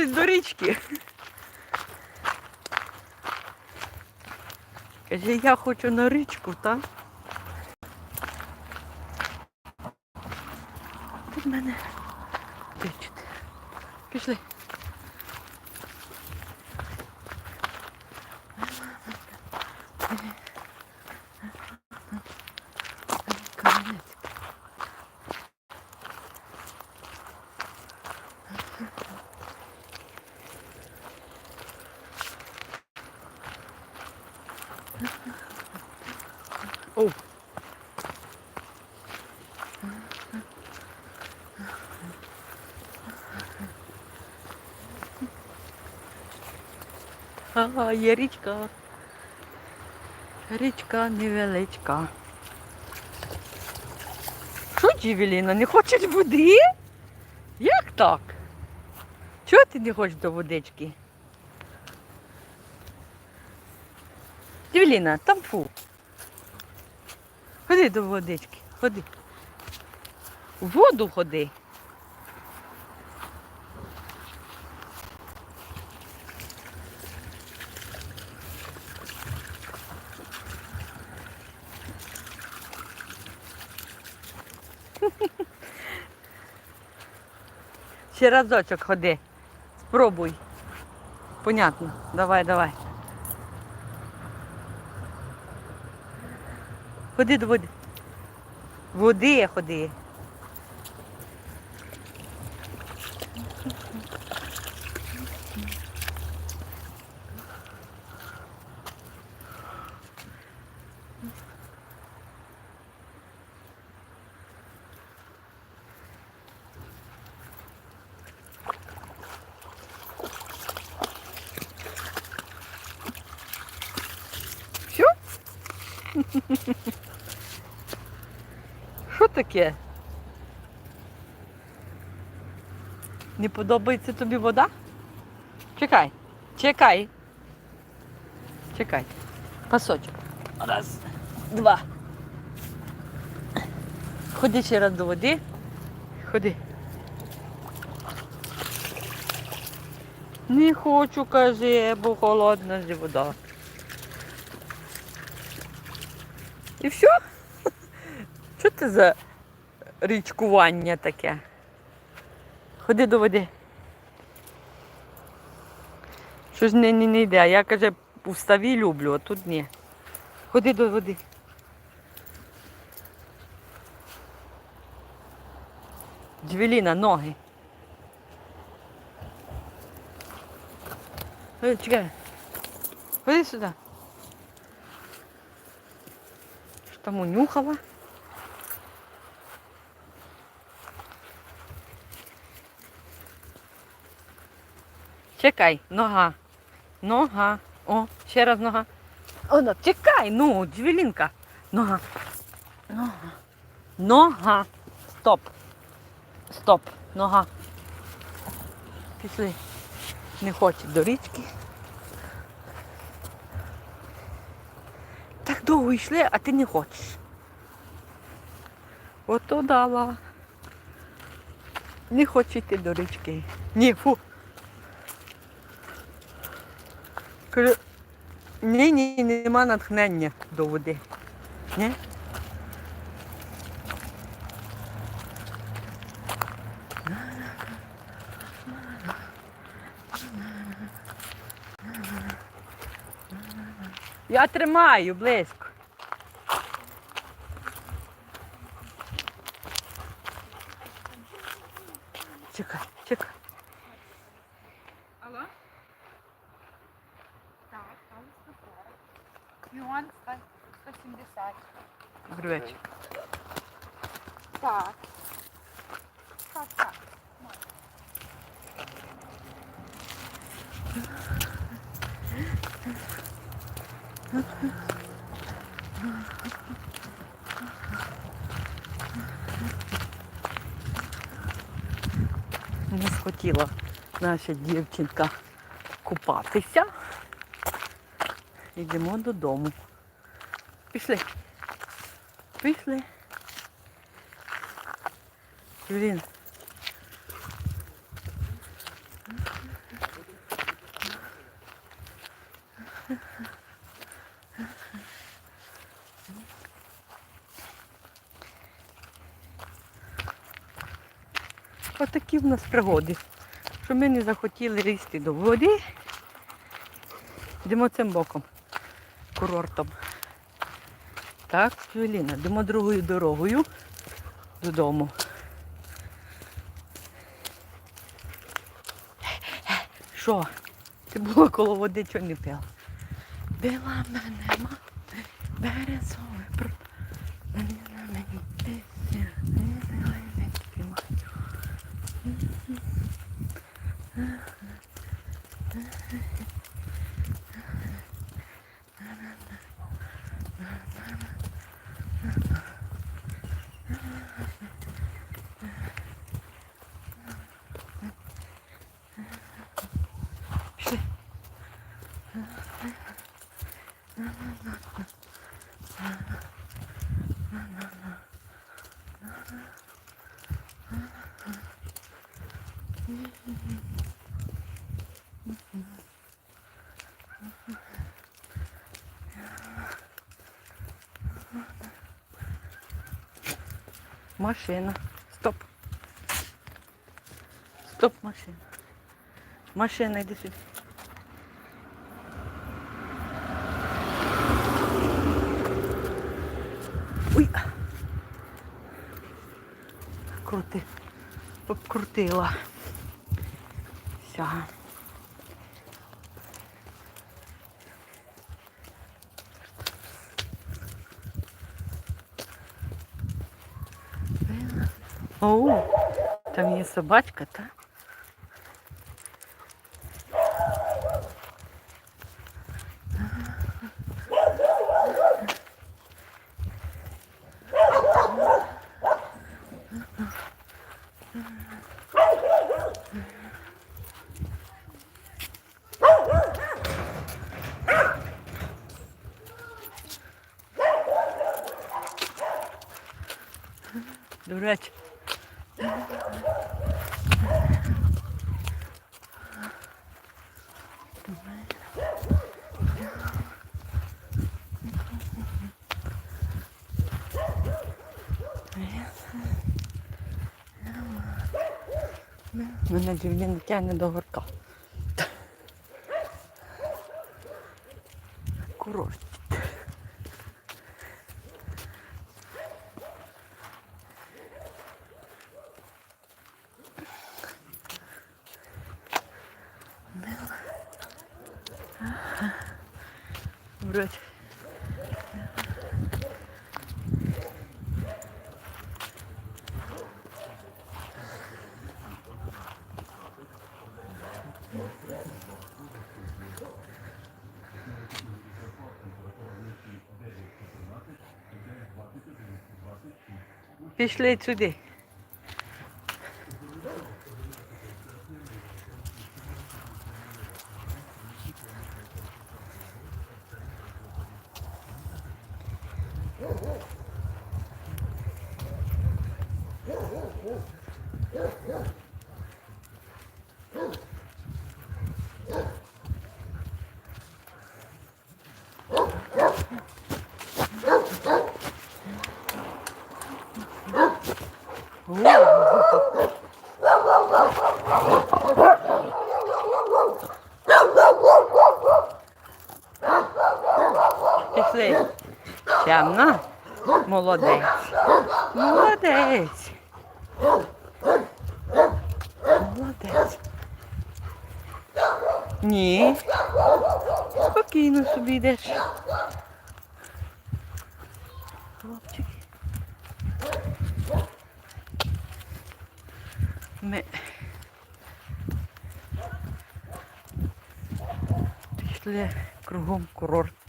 хочуть до річки. Каже, я хочу на річку, так? Тут мене тичуть. Пішли. Камінець. О. Ага, є річка. Річка невеличка. Що, Джевеліна, не хочеш води? Як так? Чого ти не хочеш до водички? Джевеліна, там фу. Ходи до водички, ходи. В воду ходи. Ще разочок ходи. Спробуй. Понятно. Давай, давай. Ходи до води. Води ходи. Все? Що таке? Не подобається тобі вода? Чекай, чекай. Чекай. Пасочок. Раз, два. Ходи ще раз до води. Ходи. Не хочу, каже, бо холодна ж вода. І все? Що це за річкування таке? Ходи до води. Щось не, не, не йде. А я каже, у люблю, а тут ні. Ходи до води. Джвеліна, ноги. Чекай. Ходи сюди. Що там унюхала? Чекай, нога. Нога. О, ще раз нога. О, чекай, ну, джвелінка. Нога. Нога. Нога. Стоп. Стоп. Нога. Пішли. Не хоче до річки. Довго йшли, а ти не хочеш. Ото дала. Не хочу йти до річки. Ні, фу. Кажу, ні, ні, нема натхнення до води. Ні? Я тримаю близько. Чекай, чекай. Алло? Так, там 140. Юан 170. Добрий вечір. Так. Так, Не схотіла наша дівчинка купатися. Йдемо додому. Пішли. Пішли. Блін. Отакі в нас пригоди. Що ми не захотіли лізти до води. Йдемо цим боком, курортом. Так, Юліна, йдемо другою дорогою додому. Що? Ти була коло води, чого не пила? Била мене мати, березовий Машина. Стоп. Стоп, машина. Машина, йди сюди. Ой. Крути. Покрутила. Все. О, там є собачка, так? До речі. Мене Джевлін не до горка. Курорт. Вроде. Пішли сюди. Пішли. Темно? Молодець. Молодець. Молодець. Ні. Спокійно собі йдеш. Хлопчики. Ми пішли кругом курорт.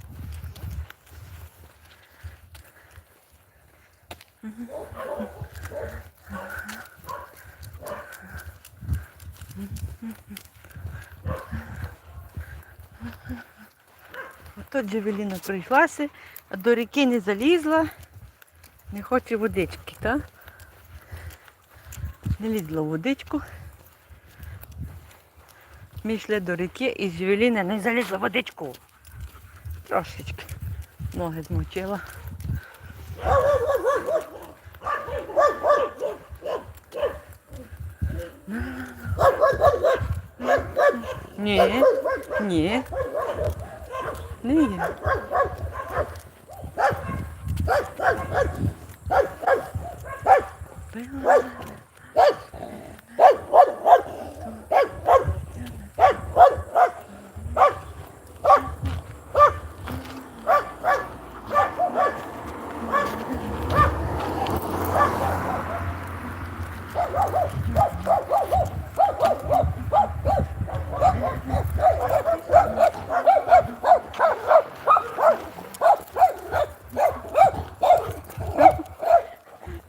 Ото Джавеліна прийшлася, а до ріки не залізла, не хоче водички, так? Не лізла в водичку. Ми йшли до ріки і Джавеліна не залізла в водичку. Трошечки. Ноги змочила. Ні, ні. Ні.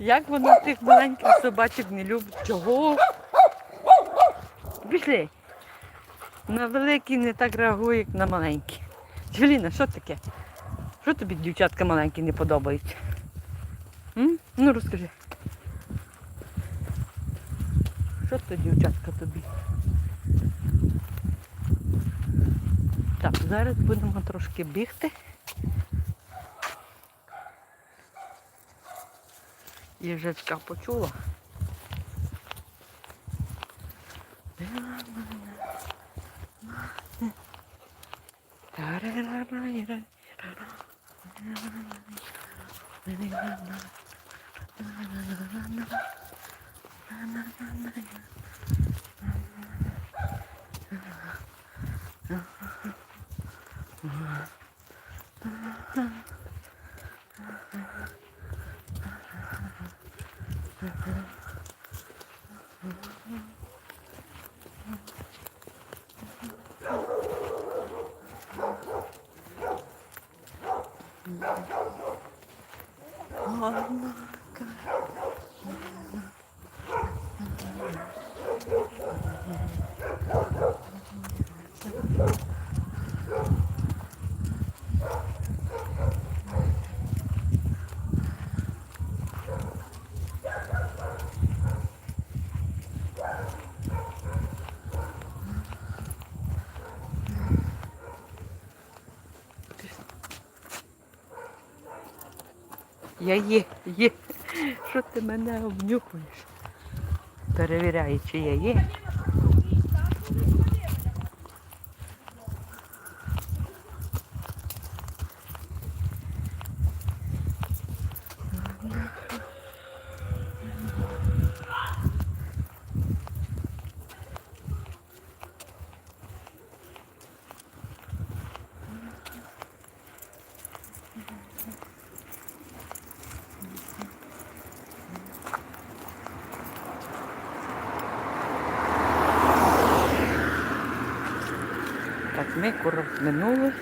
Як воно тих маленьких собачок не любить? Чого? Пішли. На великі не так реагує, як на маленькі. Джеліна, що таке? Що тобі дівчатка маленькі не подобаються? М? Ну розкажи. Що то дівчатка тобі? Так, зараз будемо трошки бігти. Jeżyczka poczuła. Oh my God! Я є, є. Що ти мене обнюхуєш? Перевіряю, чи я є. Так, ми курок минули.